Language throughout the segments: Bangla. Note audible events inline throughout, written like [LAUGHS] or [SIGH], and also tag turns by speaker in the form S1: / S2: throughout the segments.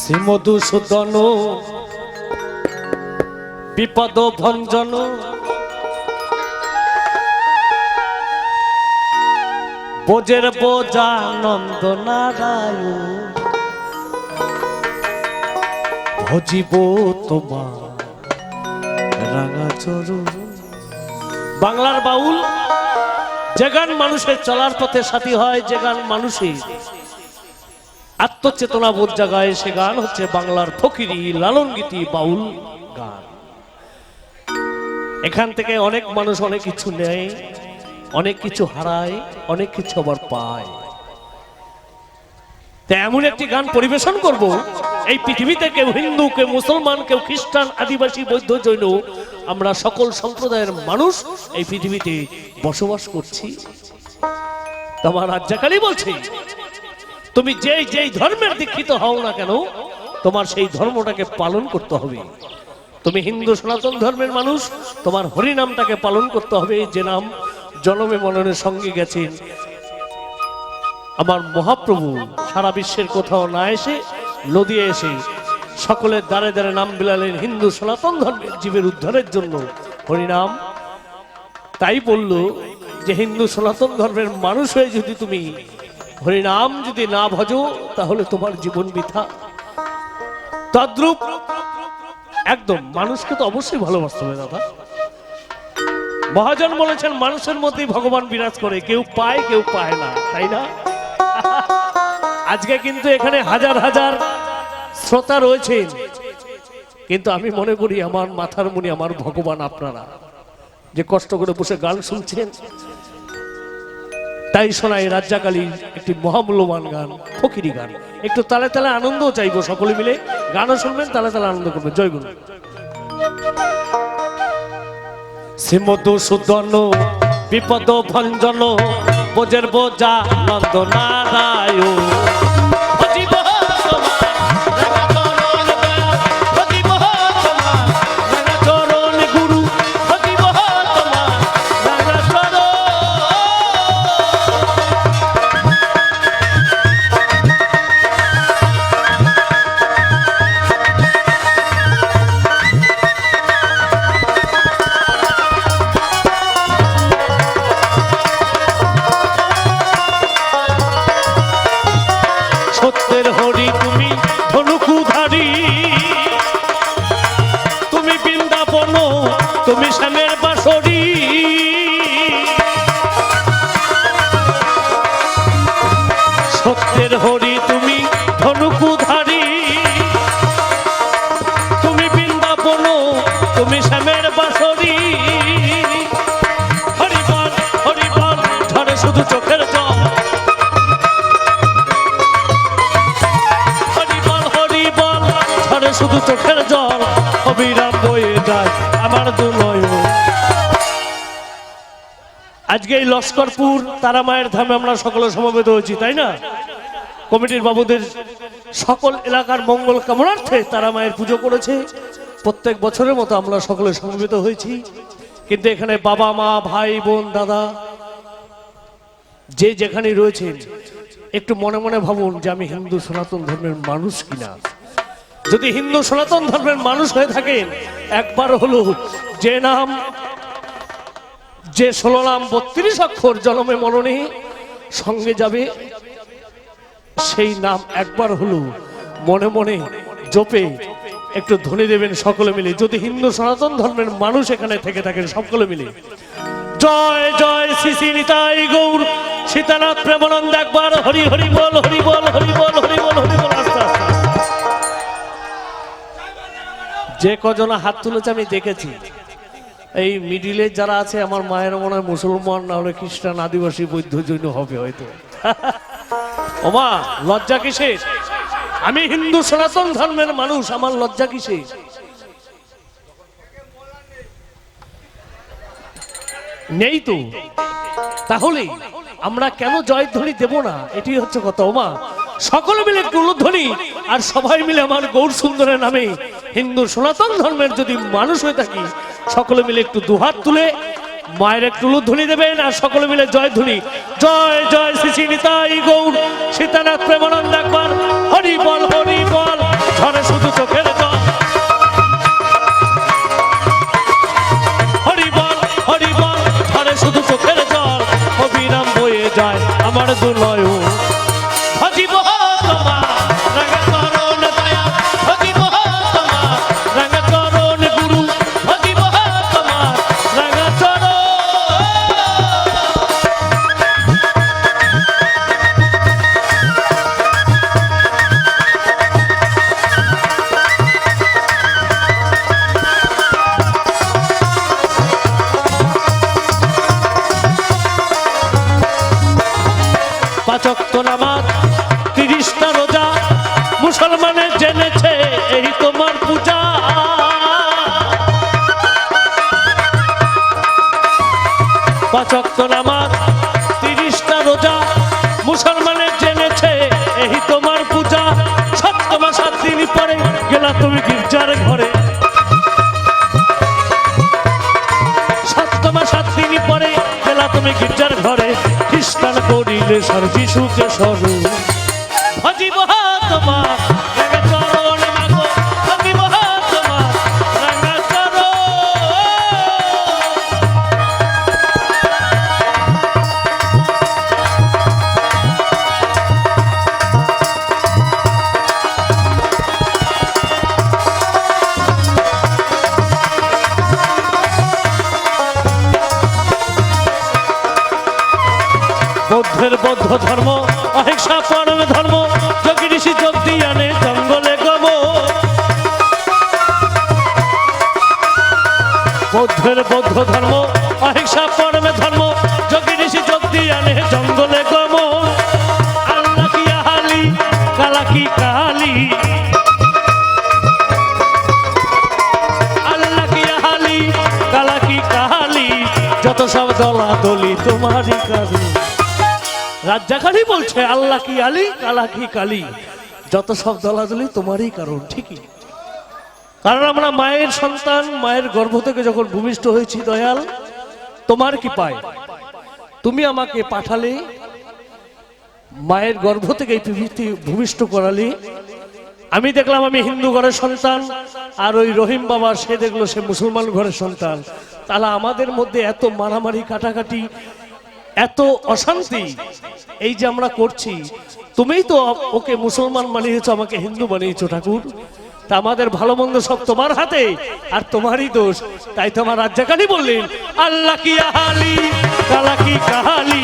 S1: শ্রীমধুসূদন বিপদ ভঞ্জন বোজের বোজা নন্দ নারায়ণ, ভজিব তোমার রাঙা চরণ। বাংলার বাউল, যে গান মানুষের চলার পথে সাথী হয়, যে গান মানুষের আত্মচেতনা বোধ জাগায় সে গান হচ্ছে বাংলার ফকিরি লালন গীতি বাউল গান। এখান থেকে অনেক মানুষ অনেক কিছু নেয়, অনেক কিছু হারায়, অনেক কিছু আবার পায়। তা এমন একটি গান পরিবেশন করব, এই পৃথিবীতে কেউ হিন্দু, কেউ মুসলমান, কেউ খ্রিস্টান, আদিবাসী, বৌদ্ধ, জৈন, আমরা সকল সম্প্রদায়ের মানুষ এই পৃথিবীতে বসবাস করছি। তোমার রাজ্জাকালী বলছি তুমি যেই যেই ধর্মের দীক্ষিত হও না কেন, তোমার সেই ধর্মটাকে পালন করতে হবে। তুমি হিন্দু সনাতন ধর্মের মানুষ, তোমার হরিনামটাকে পালন করতে হবে। যে নাম জনমে মননের সঙ্গে গেছেন আমার মহাপ্রভু সারা বিশ্বের কোথাও না এসে নদিয়ে এসে সকলের দ্বারে দ্বারে নাম বিলালেন হিন্দু সনাতন ধর্মের জীবের উদ্ধারের জন্য হরিনাম। তাই বলল যে হিন্দু সনাতন ধর্মের মানুষ হয়ে যদি তুমি হরিনাম যদি না ভজো, তাহলে তোমার জীবন বৃথা। তদ্রূপ, একদম, মানুষকে তো অবশ্যই ভালোবাসতে হবে দাদা। মহাজন বলেছেন, মানুষের মধ্যেই ভগবান বিরাজ করে, কেউ পায় কেউ পায় না, তাই না? [LAUGHS] আজকে কিন্তু এখানে হাজার হাজার শ্রোতা রয়েছেন, কিন্তু আমি মনে করি, আমার মাথার মুনি, আমার ভগবান আপনারা। যে কষ্ট করে বসে গান শুনছেন তাই শোনাই রাজ্জাকালীর একটি মহামূল্যবান গান, ফকিরি গান। একটু তালে তালে আনন্দ চাইব সকলে মিলে। গানও শুনবেন, তালে তালে আনন্দ করবেন। জয় গুরু। শ্রীমধুসূদন বিপদ ভঞ্জন, বোঝের বোঝা নন্দ নারায়ণ। বয়ে যায়, আমার দুনয় আজকে এই লস্করপুর তারা মায়ের ধামে আমরা সকলে সমবেত হয়েছি, তাই না? কমিটির বাবুদের সকল এলাকার মঙ্গল কামনার্থে তারা মায়ের পুজো করেছে। প্রত্যেক বছরের মতো আমরা সকলে সমবেত হয়েছি। কিন্তু এখানে বাবা, মা, ভাই, বোন, দাদা, যে যেখানে রয়েছেন, একটু মনে মনে ভাবুন যে আমি হিন্দু সনাতন ধর্মের মানুষ কিনা। যদি হিন্দু সনাতন ধর্মের মানুষ হয়ে থাকেন একবার হলো যে নাম, যে ষোলো নাম বত্রিশ অক্ষর জনমে মননে সঙ্গে যাবে, সেই নাম একবার হলো মনে মনে জপে, একটু ধ্বনি দেবেন সকলে মিলে। যদি হিন্দু সনাতন ধর্মের মানুষ এখানে থেকে থাকেন সকলে মিলে। জয় জয় শ্রী শ্রী গৌর, সীতানাথ প্রেমানন্দ একবার হরি হরি বল হরি বল হরি বল হরি বল, হরি যে কজন হাত তুলেছে আমি দেখেছি। এই মিডিলে যারা আছে, আমার মায়ের মনে হয় মুসলমান, না হলে খ্রিস্টান, আদিবাসী, বৌদ্ধ, জৈন হবে হয়তো। ওমা লজ্জা কিসের? আমি হিন্দু, সনাতন ধর্মের মানুষ, আমার লজ্জা কিসের? নেই তো। তাহলে আমরা কেন জয়ধ্বনি দেব না? এটি হচ্ছে কথা। ওমা সকলে মিলে একটু উলুধ্বনি, আর সবাই মিলে আমার গৌর সুন্দরের নামে হিন্দু সনাতন ধর্মের যদি মানুষ হয়ে থাকি, সকলে মিলে একটু দুহাত তুলে মায়ের একটু ধ্বনি দেবেন আর সকলে মিলে জয় ধ্বনি। জয় জয় শ্রী শ্রী নিতাই গৌর, সীতানাথ প্রেমানন্দ একবার। হরি বল হরি বল, ঝরে শুধু চোখের জল। হরি শুধু চোখের জল। অবিরাম বয়ে যায় আমার দুলয় পাচক্ত নামাজ তিরিশটা রোজা মুসলমানে জেনেছে এই তোমার পূজা। পাচক্ত নামাজ করিলে সার যিশুকে স্বরূপ। বৌদ্ধের বৌদ্ধ ধর্ম, অহিংসা পরম ধর্ম বৌদ্ধের বৌদ্ধ ধর্ম, অহিংসা পরম ধর্ম, যোগী ঋষি যোগ দিয়ানে জঙ্গলে গব। আল্লাহ কি আহালি কালা কি যত সব দলা দলি তোমারই কারু রাজ্জাকারই বলছে, আল্লাহ কি আলী কালা কি কালী যত সব দলাদলি তোমারই কারণ, ঠিকই। কারণ আমরা মায়ের সন্তান, মায়ের গর্ভ থেকে যখন ভূমিষ্ঠ হয়েছি, দয়াল, তোমার কি পায়? তুমি আমাকে পাঠালে, মায়ের গর্ভ থেকে এই ভূমিষ্ঠ করালে, আমি দেখলাম আমি হিন্দু ঘরের সন্তান, আর ওই রহিম বাবা সে দেখল সে মুসলমান ঘরের সন্তান। তাহলে আমাদের মধ্যে এত মারামারি, কাটাকাটি, এত অশান্তি এই যে আমরা করছি, তুমিই তো ওকে মুসলমান বানিয়েছো, আমাকে হিন্দু বানিয়েছো, ঠাকুর। তা আমাদের ভালো মন্দ সব তোমার হাতে, আর তোমারই দোষ। তাই তো আমার রাজ্জাকানি বললেন, আল্লাহ কি আহালি, কালা কি কাহালি?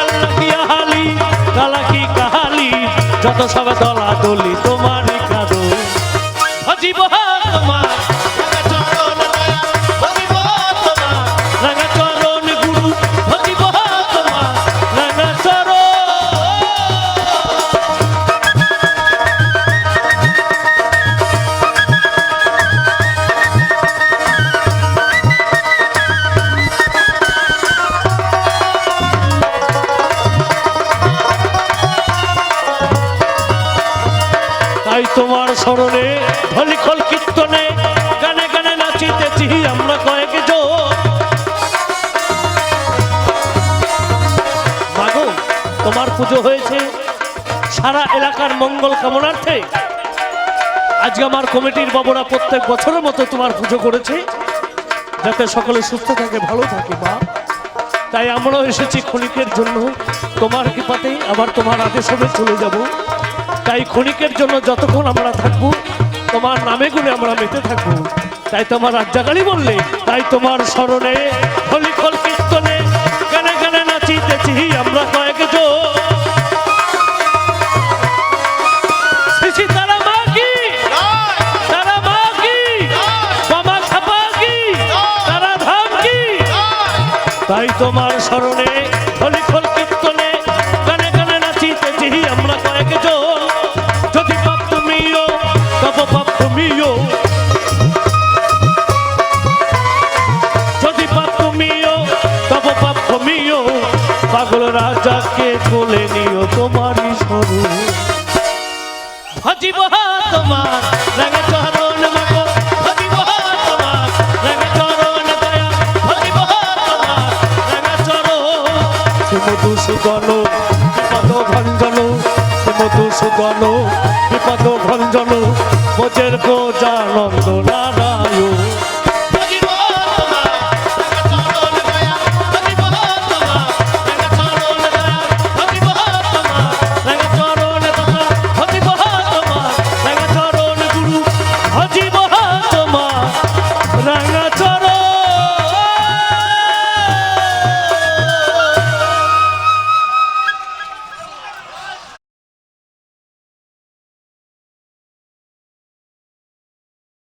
S1: আল্লাহ কি আহালি, কালা কি কাহালি? যত সব তোমার পুজো হয়েছে সারা এলাকার মঙ্গল আজকে আমার কমিটির বাবুরা প্রত্যেক বছরের মতো তোমার পুজো করেছে, যাতে সকলে সুস্থ থাকে, ভালো থাকে, মা। তাই আমরাও এসেছি ক্ষণিকের জন্য। তোমার কৃপাতে আবার তোমার আদেশ চলে যাব। তাই ক্ষণিকের জন্য যতক্ষণ আমরা থাকব, তোমার নামে গুণে আমরা মেতে থাকব। তাই তোমার রাজ্জাকালি বললে, তাই তোমার স্মরণে হলিকল কীর্তনে গানে গানে নাচিতেছি আমরা কয়েক শ্রী তারা মা তারা মা কি বাবা খাপা কি তারা তাই তোমার স্মরণে হলিখল সুমধু সুগন বিপদ ভঞ্জন সে মধুসূদন বিপদ ভঞ্জন বোঝের গোজানন্দ নারায়ণ